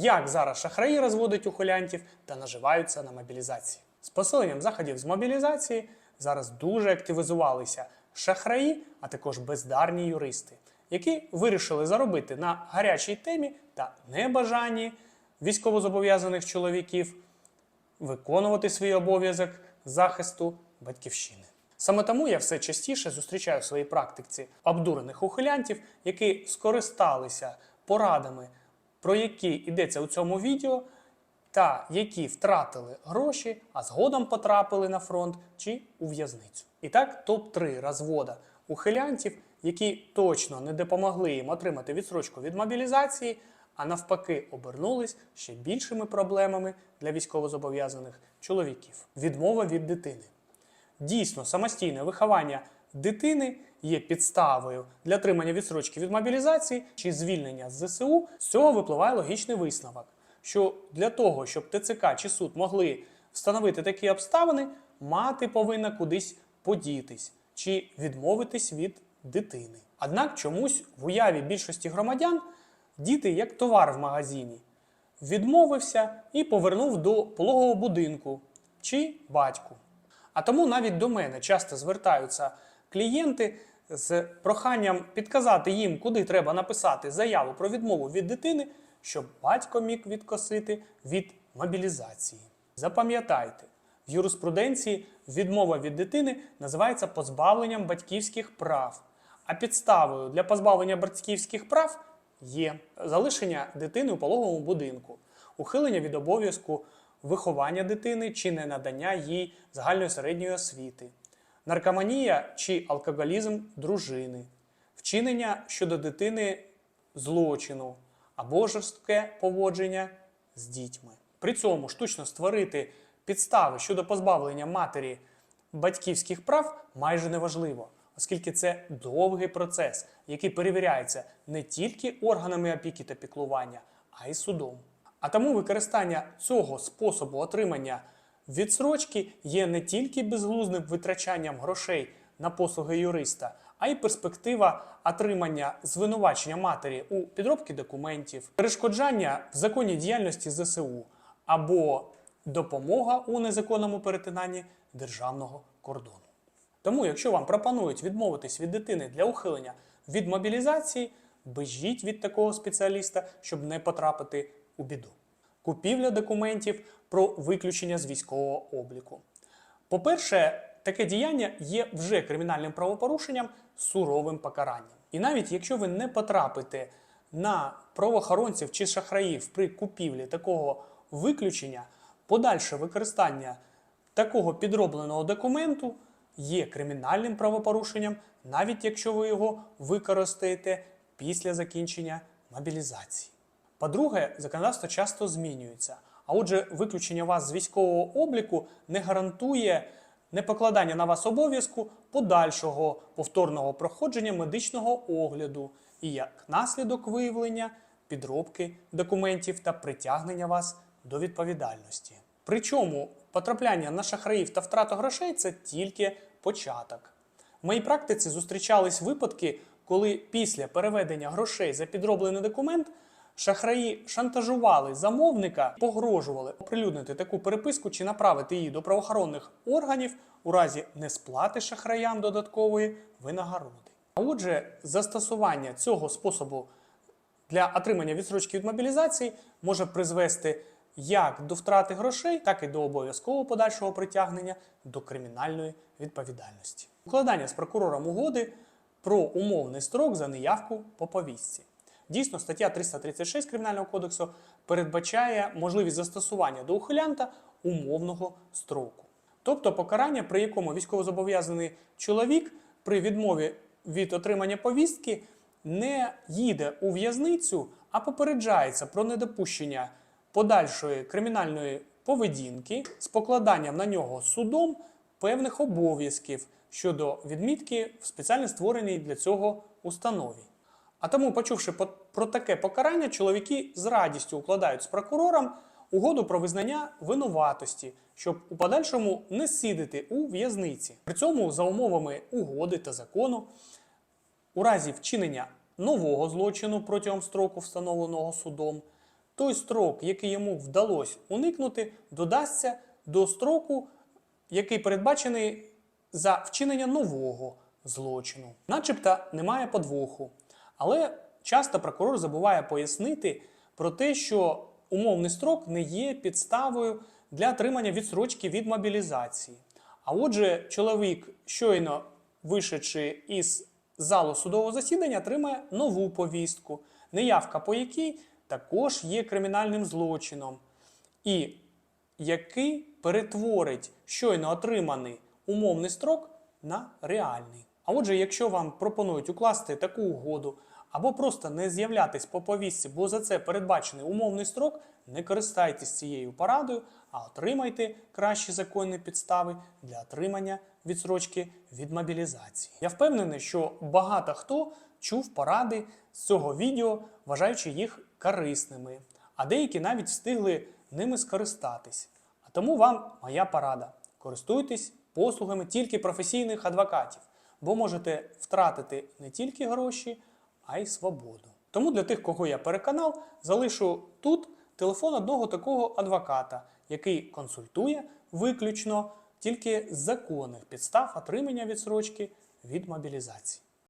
Як зараз шахраї розводять ухилянтів та наживаються на мобілізації. З посиленням заходів з мобілізації зараз дуже активізувалися шахраї, а також бездарні юристи, які вирішили заробити на гарячій темі та небажанні військовозобов'язаних чоловіків виконувати свій обов'язок захисту батьківщини. Саме тому я все частіше зустрічаю в своїй практиці обдурених ухилянтів, які скористалися порадами, про які йдеться у цьому відео, та які втратили гроші, а згодом потрапили на фронт чи у в'язницю. І так, топ-3 розвода ухилянтів, які точно не допомогли їм отримати відсрочку від мобілізації, а навпаки обернулись ще більшими проблемами для військовозобов'язаних чоловіків. Відмова від дитини. Дійсно, самостійне виховання дитини є підставою для отримання відсрочки від мобілізації чи звільнення з ЗСУ. З цього випливає логічний висновок, що для того, щоб ТЦК чи суд могли встановити такі обставини, мати повинна кудись подітись чи відмовитись від дитини. Однак чомусь в уяві більшості громадян діти як товар в магазині відмовився і повернув до пологового будинку чи батьку. А тому навіть до мене часто звертаються клієнти з проханням підказати їм, куди треба написати заяву про відмову від дитини, щоб батько міг відкосити від мобілізації. Запам'ятайте, в юриспруденції відмова від дитини називається позбавленням батьківських прав. А підставою для позбавлення батьківських прав є залишення дитини у пологовому будинку, ухилення від обов'язку виховання дитини чи не надання їй загальної середньої освіти, наркоманія чи алкоголізм дружини, вчинення щодо дитини злочину або жорстке поводження з дітьми. При цьому штучно створити підстави щодо позбавлення матері батьківських прав майже неважливо, оскільки це довгий процес, який перевіряється не тільки органами опіки та піклування, а й судом. А тому використання цього способу отримання відсрочки є не тільки безглуздим витрачанням грошей на послуги юриста, а й перспектива отримання звинувачення матері у підробці документів, перешкоджання в законній діяльності ЗСУ або допомога у незаконному перетинанні державного кордону. Тому, якщо вам пропонують відмовитись від дитини для ухилення від мобілізації, бежіть від такого спеціаліста, щоб не потрапити у біду. Купівля документів про виключення з військового обліку. По-перше, таке діяння є вже кримінальним правопорушенням суровим покаранням. І навіть якщо ви не потрапите на правоохоронців чи шахраїв при купівлі такого виключення, подальше використання такого підробленого документу є кримінальним правопорушенням, навіть якщо ви його використаєте після закінчення мобілізації. По-друге, законодавство часто змінюється. А отже, виключення вас з військового обліку не гарантує непокладання на вас обов'язку подальшого повторного проходження медичного огляду і як наслідок виявлення підробки документів та притягнення вас до відповідальності. Причому потрапляння на шахраїв та втрату грошей це тільки початок. В моїй практиці зустрічались випадки, коли після переведення грошей за підроблений документ шахраї шантажували замовника, погрожували оприлюднити таку переписку чи направити її до правоохоронних органів у разі несплати шахраям додаткової винагороди. А отже, застосування цього способу для отримання відсрочки від мобілізації може призвести як до втрати грошей, так і до обов'язкового подальшого притягнення до кримінальної відповідальності. Укладання з прокурором угоди про умовний строк за неявку по повістці. Дійсно, стаття 336 Кримінального кодексу передбачає можливість застосування до ухилянта умовного строку. Тобто покарання, при якому військовозобов'язаний чоловік при відмові від отримання повістки не їде у в'язницю, а попереджається про недопущення подальшої кримінальної поведінки з покладанням на нього судом певних обов'язків щодо відмітки в спеціально створеній для цього установі. А тому, почувши про таке покарання, чоловіки з радістю укладають з прокурором угоду про визнання винуватості, щоб у подальшому не сидіти у в'язниці. При цьому, за умовами угоди та закону, у разі вчинення нового злочину протягом строку, встановленого судом, той строк, який йому вдалося уникнути, додасться до строку, який передбачений за вчинення нового злочину. Начебто немає подвоху. Але часто прокурор забуває пояснити про те, що умовний строк не є підставою для отримання відсрочки від мобілізації. А отже, чоловік, щойно вишедши із залу судового засідання, отримає нову повістку, неявка по якій також є кримінальним злочином, і який перетворить щойно отриманий умовний строк на реальний. А отже, якщо вам пропонують укласти таку угоду або просто не з'являтись по повістці, бо за це передбачений умовний строк, не користайтесь цією порадою, а отримайте кращі законні підстави для отримання відсрочки від мобілізації. Я впевнений, що багато хто чув поради з цього відео, вважаючи їх корисними, а деякі навіть встигли ними скористатись. А тому вам моя порада: користуйтесь послугами тільки професійних адвокатів, бо можете втратити не тільки гроші, а й свободу. Тому для тих, кого я переконав, залишу тут телефон одного такого адвоката, який консультує виключно тільки з законних підстав отримання відсрочки від мобілізації.